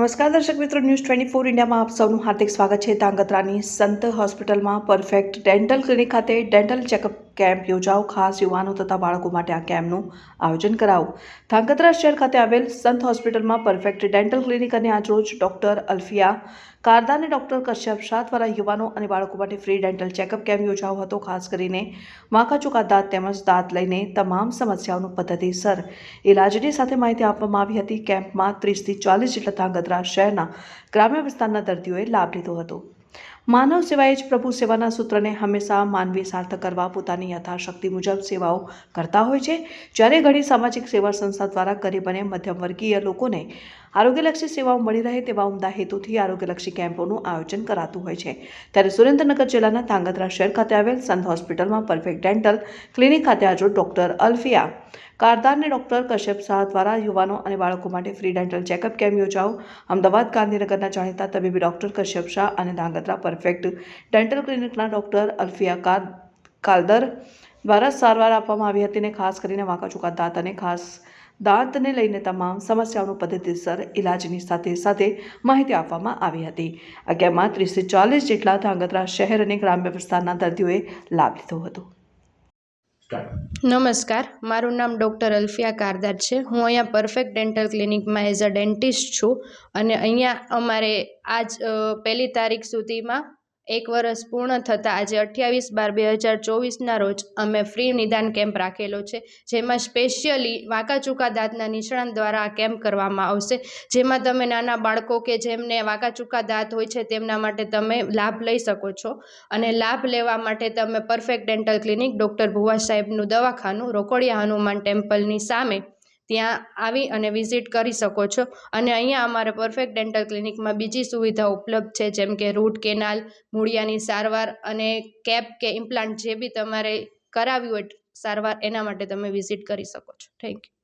નમસ્કાર દર્શક મિત્રો, ન્યૂઝ ટ્વેન્ટી ફોર ઇન્ડિયામાં આપ સૌનું હાર્દિક સ્વાગત છે. તાંગત્રાની સંત હોસ્પિટલમાં પરફેક્ટ ડેન્ટલ ક્લિનિક ખાતે ડેન્ટલ ચેકઅપ કેમ્પ યોજાઓ. ખાસ યુવાનો તથા બાળકો માટે આ કેમ્પનું આયોજન કરાવો. ધાંગધ્રા શહેર ખાતે આવેલ સંત હોસ્પિટલમાં પરફેક્ટ ડેન્ટલ ક્લિનિક અને આજરોજ ડોક્ટર અલ્ફિયા કારદા અને ડોક્ટર કશ્યપ શાહ દ્વારા યુવાનો અને બાળકો માટે ફ્રી ડેન્ટલ ચેકઅપ કેમ્પ યોજાયો હતો. ખાસ કરીને વાંકા ચૂકા દાંત તેમજ દાંત લઈને તમામ સમસ્યાઓનું પદ્ધતિસર ઇલાજની સાથે માહિતી આપવામાં આવી હતી. કેમ્પમાં ત્રીસથી ચાલીસ જેટલા ધાંગધ્રા શહેરના ગ્રામ્ય વિસ્તારના દર્દીઓએ લાભ લીધો હતો. માનવ સેવા જ પ્રભુ સેવાના સૂત્રને હંમેશા માનવી સાર્થક કરવા પોતાની યથાશક્તિ મુજબ સેવાઓ કરતા હોય છે. જ્યારે ઘણી સામાજિક સેવા સંસ્થા દ્વારા ગરીબ અને મધ્યમવર્ગીય લોકોને આરોગ્યલક્ષી સેવાઓ મળી રહે તેવા ઉમદા હેતુથી આરોગ્યલક્ષી કેમ્પોનું આયોજન કરાતું હોય છે. ત્યારે સુરેન્દ્રનગર જિલ્લાના ધાંગધ્રા શહેર ખાતે આવેલ સંત હોસ્પિટલમાં પરફેક્ટ ડેન્ટલ ક્લિનિક ખાતે આજો ડોક્ટર અલ્ફિયા કારદાર ડૉક્ટર કશ્યપ શાહ દ્વારા યુવાનો અને બાળકો માટે ફ્રી ડેન્ટલ ચેકઅપ કેમ્પ યોજાઓ અમદાવાદ, ગાંધીનગરના જાણીતા તબીબી ડોક્ટર કશ્યપ શાહ અને ધાંગધ્રા પરફેક્ટ ડેન્ટલ ક્લિનિકના ડોક્ટર અલ્ફિયા કાર કાલદર દ્વારા સારવાર આપવામાં આવી હતી અને ખાસ કરીને વાંકાચૂકા દાંત અને ખાસ દાંતને લઈને તમામ સમસ્યાઓનો પદ્ધતિસર ઇલાજની સાથે સાથે માહિતી આપવામાં આવી હતી. અગિયારમાં ત્રીસથી ચાલીસ જેટલા ધાંગધ્રા શહેર અને ગ્રામ્ય વિસ્તારના દર્દીઓએ લાભ લીધો હતો. નમસ્કાર, મારું નામ ડૉક્ટર અલ્ફિયા કારદાર છે. હું અહીંયા પરફેક્ટ ડેન્ટલ ક્લિનિકમાં એઝ અ ડેન્ટિસ્ટ છું અને અહીંયા અમારે આજ પહેલી તારીખ સુધીમાં એક વર્ષ પૂર્ણ થતાં આજે અઠ્યાવીસ બાર બે હજાર ચોવીસના રોજ અમે ફ્રી નિદાન કેમ્પ રાખેલો છે, જેમાં સ્પેશિયલી વાંકાચૂકા દાંતના નિષ્ણાંત દ્વારા આ કેમ્પ કરવામાં આવશે. જેમાં તમે નાના બાળકો કે જેમને વાંકાચૂકા દાંત હોય છે તેમના માટે તમે લાભ લઈ શકો છો અને લાભ લેવા માટે તમે perfect dental clinic doctor Bhuva સાહેબનું દવાખાનું રોકડિયા હનુમાન ટેમ્પલની સામે ત્યાં આવી અને વિઝિટ કરી શકો છો. અને અહીંયા અમારે પરફેક્ટ ડેન્ટલ ક્લિનિકમાં બીજી સુવિધા ઉપલબ્ધ છે, જેમ કે રૂટ કેનાલ, મૂળિયાની સારવાર અને કેપ કે ઇમ્પ્લાન્ટ જે બી તમારે કરાવ્યું હોય સારવાર, એના માટે તમે વિઝિટ કરી શકો છો. Thank you